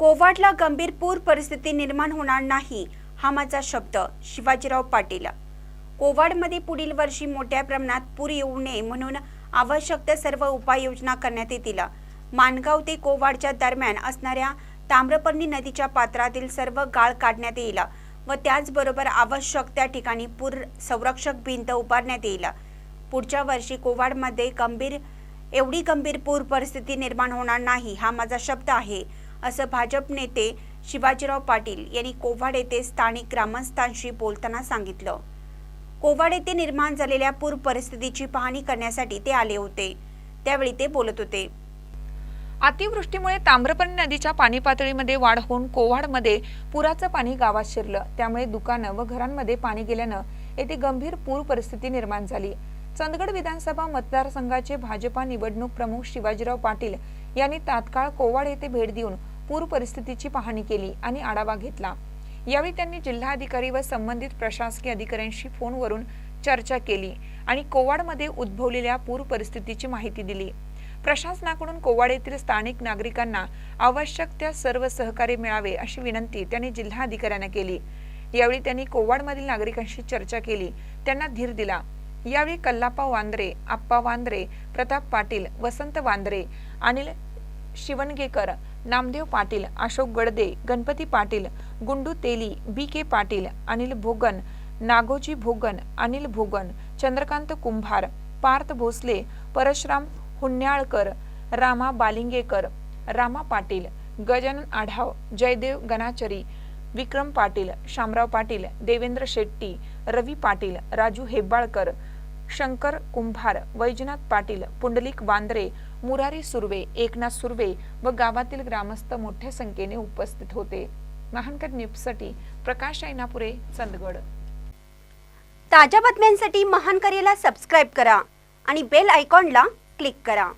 कोवाडला गंभीर पूर परिस्थिती निर्माण होणार नाही हा माझा शब्द शिवाजीराव पाटील. कोवाडमध्ये पुढील वर्षी मोठ्या प्रमाणात पूर येऊ नये म्हणून आवश्यक त्या सर्व उपाययोजना करण्यात येतील. माणगाव ते कोवाडच्या दरम्यान असणाऱ्या ताम्रपर्णी नदीच्या पात्रातील सर्व गाळ काढण्यात येईल व त्याचबरोबर आवश्यक त्या ठिकाणी पूर संरक्षक भिंत उभारण्यात येईल. पुढच्या वर्षी कोवाडमध्ये गंभीर एवढी गंभीर पूर परिस्थिती निर्माण होणार नाही हा माझा शब्द आहे. असं भाजप नेते शिवाजीराव पाटील यांनी कोव्हाड येथे स्थानिक ग्रामस्थांशी बोलताना सांगितलं. कोव्हाड येथे निर्माण झालेल्या पूर परिस्थितीची पाहणी करण्यासाठी ते आले होते. त्यावेळी ते बोलत होते. अतिवृष्टीमुळे ताम्रपर्णी नदीच्या पाणी पातळीमध्ये वाढ होऊन कोव्हाडमध्ये पुराचं पाणी गावात शिरलं. त्यामुळे दुकानं व घरांमध्ये पाणी गेल्यानं येथे गंभीर पूर परिस्थिती निर्माण झाली. चंदगड विधानसभा मतदारसंघाचे भाजपा निवडणूक प्रमुख शिवाजीराव पाटील यांनी तात्काळ कोवाड येथे भेट देऊन पूर परिस्थितीची पाहणी केली आणि आढावा घेतला. यावेळी त्यांनी जिल्हाधिकारी व संबंधित प्रशासकीय अधिकाऱ्यांशी फोनवरून चर्चा केली आणि कोवाडमध्ये उद्भवलेल्या पूर परिस्थितीची माहिती दिली. प्रशासनाकडून कोवाड येथील स्थानिक नागरिकांना आवश्यक त्या सर्व सहकार्य मिळावे अशी विनंती त्यांनी जिल्हाधिकाऱ्यांना केली. यावेळी त्यांनी कोवाडमधील नागरिकांशी चर्चा केली. त्यांना धीर दिला. यावेळी कल्लापा वांद्रे आप्पा वांद्रे प्रताप पाटील वसंत वांद्रे अनिल शिवणगेकर नामदेव पाटील अशोक गडदे गणपती पाटील गुंडू तेली बी के पाटील अनिल भोगन नागोजी भोगन अनिल भोगन चंद्रकांत कुंभार पार्थ भोसले परशुराम हुन्याळकर रामा बालिंगेकर रामा पाटील गजानन आढाव जयदेव गणाचरी विक्रम पाटील शामराव पाटील देवेंद्र शेट्टी रवी पाटील राजू हेब्बाळकर शंकर कुंभार वैजनाथ पाटील पुंडलिक वांद्रे मुरारी सुर्वे एकनाथ सुर्वे व गावातील ग्रामस्थ मोठ्या संख्येने उपस्थित होते. महानकर न्यूजसाठी प्रकाश ऐनापुरे चंदगड. ताज्या बातम्यांसाठी महानकरेला सबस्क्राईब करा आणि बेल आयकॉनला क्लिक करा.